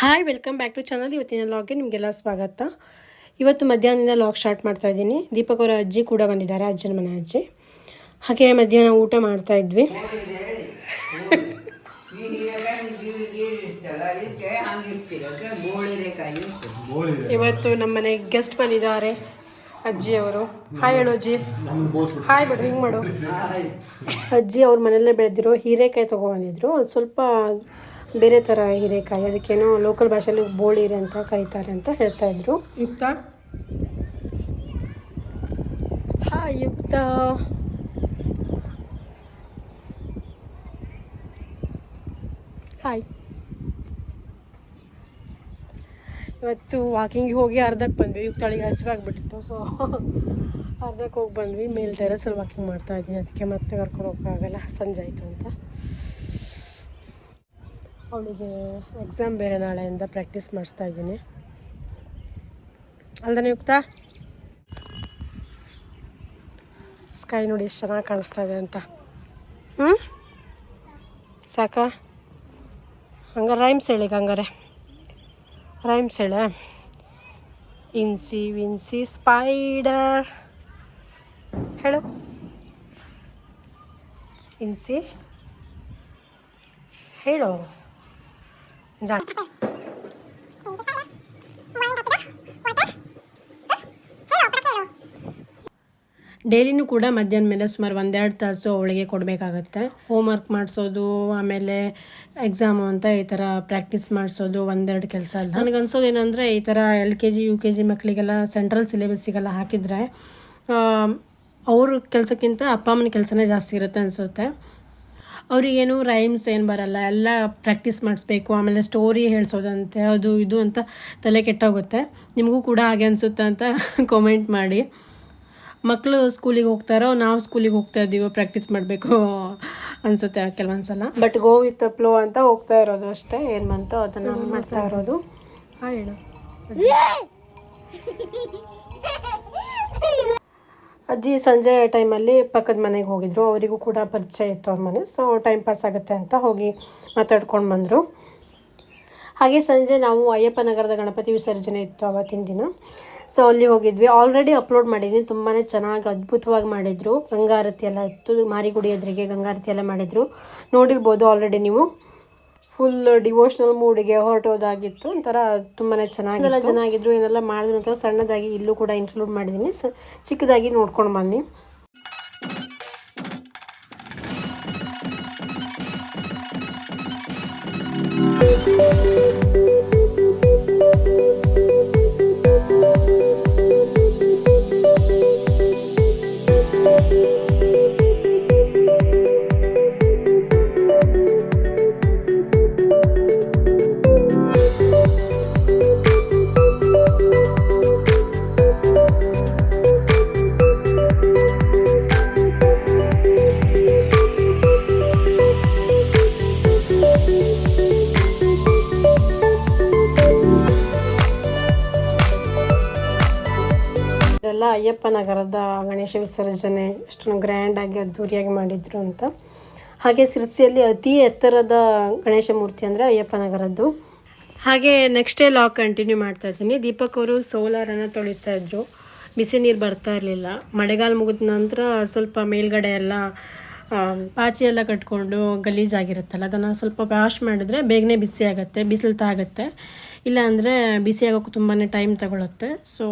Hi welcome back to channel ಇವತ್ತಿನ ಲಾಗ್ಗೆ ನಿಮಗೆಲ್ಲ ಸ್ವಾಗತ. ಇವತ್ತು ಮಧ್ಯಾಹ್ನದಿಂದ ಲಾಗ್ ಸ್ಟಾರ್ಟ್ ಮಾಡ್ತಾ ಇದ್ದೀನಿ. ದೀಪಕ್ ಅವರ ಅಜ್ಜಿ ಕೂಡ ಬಂದಿದ್ದಾರೆ, ಅಜ್ಜನ ಮನೆ ಅಜ್ಜಿ. ಹಾಗೆ ಮಧ್ಯಾಹ್ನ ಊಟ ಮಾಡ್ತಾ ಇದ್ವಿ. ಇವತ್ತು ನಮ್ಮ ಮನೆಗೆ ಗೆಸ್ಟ್ ಬಂದಿದ್ದಾರೆ, ಅಜ್ಜಿ ಅವರು. ಹಾಯ್ ಹೇಳು ಅಜ್ಜಿ. ಹಾಯ್ ಬಿಡು, ಹಿಂಗೆ ಮಾಡು. ಅಜ್ಜಿ ಅವ್ರ ಮನೆಯಲ್ಲೇ ಬೆಳೆದಿರೋ ಹೀರೆಕಾಯಿ ತೊಗೊಬಂದಿದ್ರು ಬಂದಿದ್ರು ಸ್ವಲ್ಪ ಬೇರೆ ಥರ ಹೀರೆಕಾಯಿ ಅದಕ್ಕೇನೋ ಲೋಕಲ್ ಭಾಷೆಯಲ್ಲಿ ಬೋಳಿರೆ ಅಂತ ಕರೀತಾರೆ ಅಂತ ಹೇಳ್ತಾ ಇದ್ರು. ಯುಕ್ತ? ಹಾ ಯುಕ್ತ. ಹಾಯ್ ಇವತ್ತು ವಾಕಿಂಗ್ ಹೋಗಿ ಅರ್ಧಕ್ಕೆ ಬಂದ್ವಿ. ಯುಕ್ತಳಿಗೆ ಹಸಿವಾಗ್ಬಿಟ್ಟಿತ್ತು ಸೊ ಅರ್ಧಕ್ಕೆ ಹೋಗಿ ಬಂದ್ವಿ. ಮೇಲ್ ಟೆರಸಲ್ಲಿ ವಾಕಿಂಗ್ ಮಾಡ್ತಾ ಇದ್ದೀನಿ ಅದಕ್ಕೆ ಮತ್ತೆ ಕರ್ಕೊಂಡು ಹೋಗೋಕ್ಕಾಗಲ್ಲ ಸಂಜೆ ಆಯಿತು ಅಂತ. ಅವಳಿಗೆ ಎಕ್ಸಾಮ್ ಬೇರೆ ನಾಳೆಯಿಂದ ಪ್ರಾಕ್ಟೀಸ್ ಮಾಡಿಸ್ತಾ ಇದ್ದೀನಿ. ಅಲ್ದನೆ ಯುಕ್ತ? ಸ್ಕೈ ನೋಡಿ ಎಷ್ಟು ಚೆನ್ನಾಗಿ ಕಾಣಿಸ್ತಾ ಇದೆ ಅಂತ. ಹ್ಞೂ ಸಾಕಾ? ಹಂಗಾರೆ ರೈಮ್ಸ್ ಹೇಳಿ ಹಂಗಾರೆ. ರೈಮ್ಸ್ ಹೇಳ. ಇನ್ಸಿ ವಿನ್ಸಿ ಸ್ಪೈಡರ್ ಹೇಳು. ಇನ್ಸಿ ಹೇಳು. ಜಾ ಡೈಲಿನೂ ಕೂಡ ಮಧ್ಯಾಹ್ನ ಮೇಲೆ ಸುಮಾರು ಒಂದೆರಡು ತಾಸು ಅವಳಿಗೆ ಕೊಡಬೇಕಾಗತ್ತೆ. ಹೋಮ್ವರ್ಕ್ ಮಾಡಿಸೋದು ಆಮೇಲೆ ಎಕ್ಸಾಮು ಅಂತ ಈ ಥರ ಪ್ರಾಕ್ಟೀಸ್ ಮಾಡಿಸೋದು ಒಂದೆರಡು ಕೆಲಸ ಅಲ್ಲ ನನಗೆ ಅನ್ಸೋದು ಏನಂದರೆ ಈ ಥರ L K G U K G ಮಕ್ಕಳಿಗೆಲ್ಲ ಸೆಂಟ್ರಲ್ ಸಿಲೆಬಸ್ಸಿಗೆಲ್ಲ ಹಾಕಿದರೆ ಅವ್ರ ಕೆಲಸಕ್ಕಿಂತ ಅಪ್ಪ ಅಮ್ಮನ ಕೆಲಸನೇ ಜಾಸ್ತಿ ಇರುತ್ತೆ ಅನಿಸುತ್ತೆ. ಅವರಿಗೇನು ರೈಮ್ಸ್ ಏನು ಬರಲ್ಲ ಎಲ್ಲ ಪ್ರಾಕ್ಟೀಸ್ ಮಾಡಿಸ್ಬೇಕು ಆಮೇಲೆ ಸ್ಟೋರಿ ಹೇಳ್ಸೋದಂತೆ ಅದು ಇದು ಅಂತ ತಲೆ ಕೆಟ್ಟೋಗುತ್ತೆ. ನಿಮಗೂ ಕೂಡ ಹಾಗೆ ಅನಿಸುತ್ತೆ ಅಂತ ಕಾಮೆಂಟ್ ಮಾಡಿ. ಮಕ್ಕಳು ಸ್ಕೂಲಿಗೆ ಹೋಗ್ತಾರೋ ನಾವು ಸ್ಕೂಲಿಗೆ ಹೋಗ್ತಾ ಇದ್ದೀವೋ ಪ್ರಾಕ್ಟೀಸ್ ಮಾಡಬೇಕು ಅನಿಸುತ್ತೆ ಕೆಲವೊಂದು ಸಲ ಬಟ್ ಗೋ ವಿತ್ ಫ್ಲೋ ಅಂತ ಹೋಗ್ತಾ ಇರೋದು ಅಷ್ಟೇ ಏನು ಬಂತೋ ಅದನ್ನು ಮಾಡ್ತಾ ಇರೋದು. ಹಾಂ ಹೇಳು. ಅಜ್ಜಿ ಸಂಜೆ ಟೈಮಲ್ಲಿ ಪಕ್ಕದ ಮನೆಗೆ ಹೋಗಿದ್ರು. ಅವರಿಗೂ ಕೂಡ ಪರಿಚಯ ಇತ್ತು ಅವ್ರ ಮನೆ. ಸೊ ಟೈಮ್ ಪಾಸ್ ಆಗುತ್ತೆ ಅಂತ ಹೋಗಿ ಮಾತಾಡ್ಕೊಂಡು ಬಂದರು. ಹಾಗೆ ಸಂಜೆ ನಾವು ಅಯ್ಯಪ್ಪ ನಗರದ ಗಣಪತಿ ವಿಸರ್ಜನೆ ಇತ್ತು ಅವತ್ತಿನ ದಿನ. ಸೊ ಅಲ್ಲಿ ಹೋಗಿದ್ವಿ. ಆಲ್ರೆಡಿ ಅಪ್ಲೋಡ್ ಮಾಡಿದ್ದೀನಿ ತುಂಬಾ ಚೆನ್ನಾಗಿ ಅದ್ಭುತವಾಗಿ ಮಾಡಿದರು. ಗಂಗಾರತಿ ಎಲ್ಲ ಇತ್ತು. ಮಾರಿಗುಡಿ ಎದುರಿಗೆ ಗಂಗಾರತಿ ಎಲ್ಲ ಮಾಡಿದರು. ನೋಡಿರ್ಬೋದು ಆಲ್ರೆಡಿ ನೀವು. ಫುಲ್ ಡಿವೋಷ್ನಲ್ ಮೂಡಿಗೆ ಹೊರಟೋದಾಗಿತ್ತು. ಒಂಥರ ತುಂಬಾ ಚೆನ್ನಾಗಿ ಚೆನ್ನಾಗಿದ್ರು, ಏನೆಲ್ಲ ಮಾಡಿದ್ರು ಅಂತ ಸಣ್ಣದಾಗಿ ಇಲ್ಲೂ ಕೂಡ ಇನ್ಕ್ಲೂಡ್ ಮಾಡಿದ್ದೀನಿ ಸ, ಚಿಕ್ಕದಾಗಿ ನೋಡ್ಕೊಂಡು ಬನ್ನಿ ಇದೆಲ್ಲ ಅಯ್ಯಪ್ಪ ನಗರದ ಗಣೇಶ ವಿಸರ್ಜನೆ ಎಷ್ಟೊಂದು ಗ್ರ್ಯಾಂಡಾಗಿ ಅದ್ಧೂರಿಯಾಗಿ ಮಾಡಿದ್ರು ಅಂತ. ಹಾಗೆ ಸಿರ್ಸಿಯಲ್ಲಿ ಅತಿ ಎತ್ತರದ ಗಣೇಶ ಮೂರ್ತಿ ಅಂದರೆ ಅಯ್ಯಪ್ಪ ನಗರದ್ದು. ಹಾಗೆ ನೆಕ್ಸ್ಟ್ ಡೇ ಲಾಗ್ ಕಂಟಿನ್ಯೂ ಮಾಡ್ತಾ ಇದ್ದೀನಿ. ದೀಪಕ್ ಅವರು ಸೋಲಾರನ್ನು ತೊಳಿತಾ ಇದ್ರು. ಬಿಸಿ ನೀರು ಬರ್ತಾ ಇರಲಿಲ್ಲ. ಮಳೆಗಾಲ ಮುಗಿದ ನಂತರ ಸ್ವಲ್ಪ ಮೇಲ್ಗಡೆ ಎಲ್ಲ ಪಾಚಿ ಎಲ್ಲ ಕಟ್ಕೊಂಡು ಗಲೀಜಾಗಿರುತ್ತಲ್ಲ, ಅದನ್ನು ಸ್ವಲ್ಪ ವಾಶ್ ಮಾಡಿದ್ರೆ ಬೇಗನೆ ಬಿಸಿ ಆಗುತ್ತೆ ಬಿಸಿಲು ತಾಗುತ್ತೆ. ಇಲ್ಲ ಅಂದರೆ ಬಿಸಿ ಆಗೋಕ್ಕೆ ತುಂಬಾ ಟೈಮ್ ತಗೊಳುತ್ತೆ ಸೊ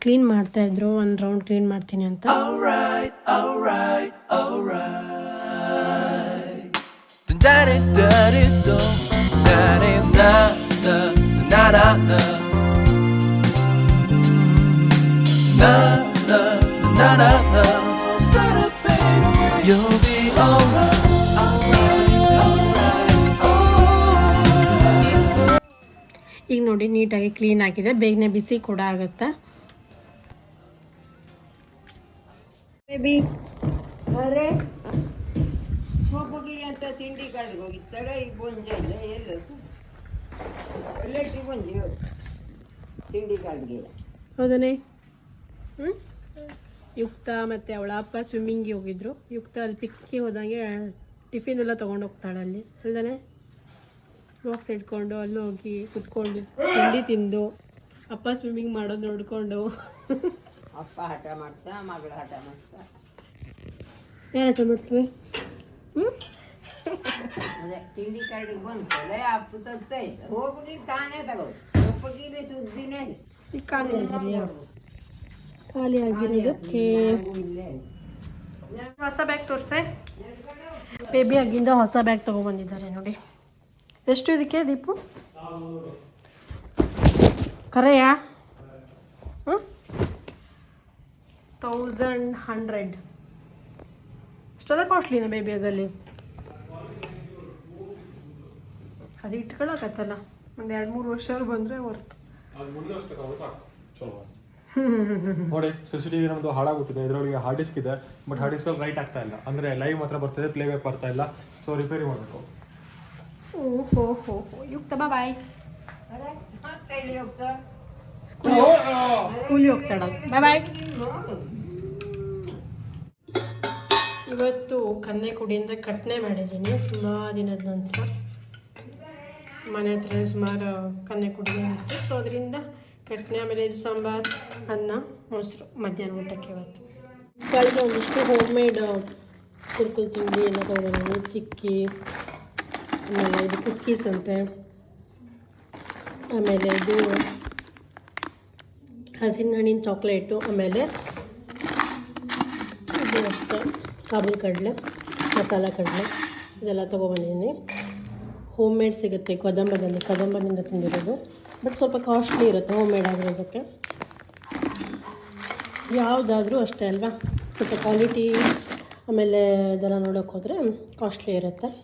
ಕ್ಲೀನ್ ಮಾಡ್ತಾ ಮಾಡ್ತಾಯಿದ್ರು ಒಂದು ರೌಂಡ್ ಕ್ಲೀನ್ ಮಾಡ್ತೀನಿ ಅಂತ Da-da-da-da-da, da-da-da-da, da-da-da. Na-na, ನೋಡಿ ನೀಟಾಗಿ ಕ್ಲೀನ್ ಆಗಿದೆ. ಬೇಗನೆ ಬಿಸಿ ಕೂಡ ಆಗುತ್ತೆ? ಬೇಬಿ ಅರೆ ಹೋಗಿ ಅಂತ ತಿಂಡಿ ಕಾಡಿಗೆ ಈ ಬೊಂಜ ಇಲ್ಲ ಎಲ್ಲ ಎಲ್ಲಟಿ ಬೊಂಜಿ ತಿಂಡಿ ಕಾಡಿಗೆ ಹೌದನೇ? ಹ್ಞೂ ಯುಕ್ತ ಮತ್ತು ಅವಳ ಅಪ್ಪ ಸ್ವಿಮ್ಮಿಂಗಿಗೆ ಹೋಗಿದ್ರು. ಯುಕ್ತ ಅಲ್ಲಿ ಪಿಕ್ಕಿ ಹೋದಂಗೆ ಟಿಫಿನ್ ಎಲ್ಲ ತೊಗೊಂಡು ಹೋಗ್ತಾಳೆ ಅಲ್ಲಿ. ಅಲ್ದಾನೆ? ಬಾಕ್ಸ್ ಇಟ್ಕೊಂಡು ಅಲ್ಲಿ ಹೋಗಿ ಕುತ್ಕೊಂಡು ತಿಂಡಿ ತಿಂದು ಅಪ್ಪ ಸ್ವಿಮ್ಮಿಂಗ್ ಮಾಡೋದು ನೋಡ್ಕೊಂಡು. ಅಪ್ಪ ಹಠ ಮಾಡ್ತಾ ಮಗಳು ಹಠ ಮಾಡ್ತಾ. ಏನು ಆಟ ಮಾಡ್ತೀವಿ? ಹ್ಞೂ ಅದೇ ತಿಂಡಿ ಕರಡಿಗೆ ಬಂತು ಅದೇ ಅಪ್ಪು ತಗ್ತಾ ಇತ್ತು. ಹೋಗಿ ತಾನೇ ತಗೋದು. ಒಪ್ಪಗಿರಿ ಸುದ್ದಿನೇ ಇಲ್ಲ. ಈ ಖಾಲಿ ಆಗಿರಲಿ ಖಾಲಿ ಆಗಿರೋದಕ್ಕೆ ನಾವು ಇಲ್ಲೇ ಹೊಸ ಬ್ಯಾಗ್ ತೋರಿಸೆ. ಬೇಬಿ ಆಗಿಂದ ಹೊಸ ಬ್ಯಾಗ್ ತೊಗೊಬಂದಿದ್ದಾರೆ ನೋಡಿ. ಎಷ್ಟು ಇದಕ್ಕೆ ದೀಪು? ಕರೆಯಾ? ಹ್ಞೂ ತೌಸಂಡ್ ಹಂಡ್ರೆಡ್ ಅಷ್ಟೆಲ್ಲ ಕಾಸ್ಟ್ಲಿನ ಬೇಬಿ ಅದಲ್ಲಿ ಅದು ಇಟ್ಕೊಳ್ಳೋಕತ್ತಲ್ಲ ಒಂದು ಎರಡು ಮೂರು ವರ್ಷ ಬಂದರೆ ವರ್ತ್ ನೋಡಿ ಸಿ ಸಿ ಟಿವಿ ನಮ್ದು ಹಾಳಾಗುತ್ತಿದೆ ಇದರೊಳಗೆ ಹಾರ್ಡ್ ಡಿಸ್ಕ್ ಇದೆ ಬಟ್ ಹಾರ್ಡ್ ಡಿಸ್ಕಲ್ಲಿ ರೈಟ್ ಆಗ್ತಾ ಇಲ್ಲ. ಅಂದ್ರೆ ಲೈವ್ ಮಾತ್ರ ಬರ್ತಿದೆ ಪ್ಲೇ ಬ್ಯಾಕ್ ಬರ್ತಾ ಇಲ್ಲ. ಸೊ ರಿಪೇರಿ ಮಾಡಬೇಕು. ಓಹೋ ಹೋ ಹೋ ಯುಕ್ತ ಬಾಯ್. ಸ್ಕೂಲಿಗೆ ಹೋಗ್ತಾಳ ಬಾಯ್ ಬಾಯ್. ಇವತ್ತು ಕನ್ನೆ ಕುಡಿಯಿಂದ ಕಟ್ನೆ ಮಾಡಿದ್ದೀನಿ. ತುಂಬ ದಿನದ ನಂತರ. ಮನೆ ಹತ್ರ ಸುಮಾರು ಕನ್ನೆ ಕುಡಿ ಇತ್ತು ಸೊ ಅದರಿಂದ ಕಟ್ನೆ ಆಮೇಲೆ ಇದು ಸಾಂಬಾರು ಅನ್ನ ಮೊಸರು ಮಧ್ಯಾಹ್ನ ಊಟಕ್ಕೆ ಇವತ್ತು. ಕಳೆದ ಒಂದಿಷ್ಟು ಹೋಮ್ ಮೇಡ್ ಕುರ್ಕುಲ್ ತಿಂಡಿ ಎಲ್ಲ ತೊಗೊಂಡು ಚಿಕ್ಕಿ ಆಮೇಲೆ ಇದು ಕುಕ್ಕೀಸ್ ಅಂತೆ. ಆಮೇಲೆ ಇದು ಹಸಿನ ಹಣ್ಣಿನ ಚಾಕ್ಲೇಟು ಆಮೇಲೆ ಇದು ಅಷ್ಟೇ. ಕಾಬೂಲ್ ಕಡಲೆ, ಮಸಾಲ ಕಡಲೆ, ಇದೆಲ್ಲ ತೊಗೊಬಂದಿದ್ದೀನಿ. ಹೋಮ್ ಮೇಡ್ ಸಿಗುತ್ತೆ ಕದಂಬದಲ್ಲಿ. ಕದಂಬದಿಂದ ತಿಂದಿರೋದು. ಬಟ್ ಸ್ವಲ್ಪ ಕಾಸ್ಟ್ಲಿ ಇರುತ್ತೆ ಹೋಮ್ ಮೇಡ್ ಆಗಿರೋದಕ್ಕೆ. ಯಾವುದಾದ್ರೂ ಅಷ್ಟೇ ಅಲ್ವಾ? ಸ್ವಲ್ಪ ಕ್ವಾಲಿಟಿ ಆಮೇಲೆ ಇದೆಲ್ಲ ನೋಡೋಕ್ಕೋದ್ರೆ ಹೋದರೆ ಕಾಸ್ಟ್ಲಿ ಇರುತ್ತೆ.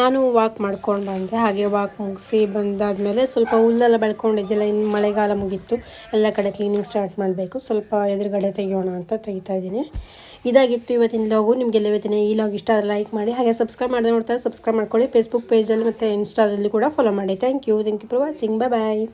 ನಾನು ವಾಕ್ ಮಾಡ್ಕೊಂಡು ಬಂದೆ. ಹಾಗೆ ವಾಕ್ ಮುಗಿಸಿ ಬಂದಾದಮೇಲೆ ಸ್ವಲ್ಪ ಹುಲ್ಲೆಲ್ಲ ಬೆಳ್ಕೊಂಡಿದ್ದಿಲ್ಲ ಇನ್ನು ಮಳೆಗಾಲ ಮುಗೀತು. ಎಲ್ಲ ಕಡೆ ಕ್ಲೀನಿಂಗ್ ಸ್ಟಾರ್ಟ್ ಮಾಡಬೇಕು. ಸ್ವಲ್ಪ ಎದುರುಗಡೆ ತೆಗಿಯೋಣ ಅಂತ ತೆಗಿತಾ ಇದ್ದೀನಿ. ಇದಾಗಿತ್ತು ಇವತ್ತಿನ ಲಾಗು ನಿಮಗೆಲ್ಲ ಇವತ್ತಿನ ಈ ಲಾಗ್ ಇಷ್ಟ ಆದರೆ ಲೈಕ್ ಮಾಡಿ, ಹಾಗೆ ಸಬ್ಸ್ಕ್ರೈಬ್ ಮಾಡದೆ ನೋಡ್ತಾರೆ ಸಬ್ಸ್ಕ್ರೈಬ್ ಮಾಡ್ಕೊಳ್ಳಿ. ಫೇಸ್ಬುಕ್ ಪೇಜಲ್ಲಿ ಮತ್ತು ಇನ್ಸ್ಟಾದಲ್ಲಿ ಕೂಡ ಫಾಲೋ ಮಾಡಿ. Thank you thank you for watching bye bye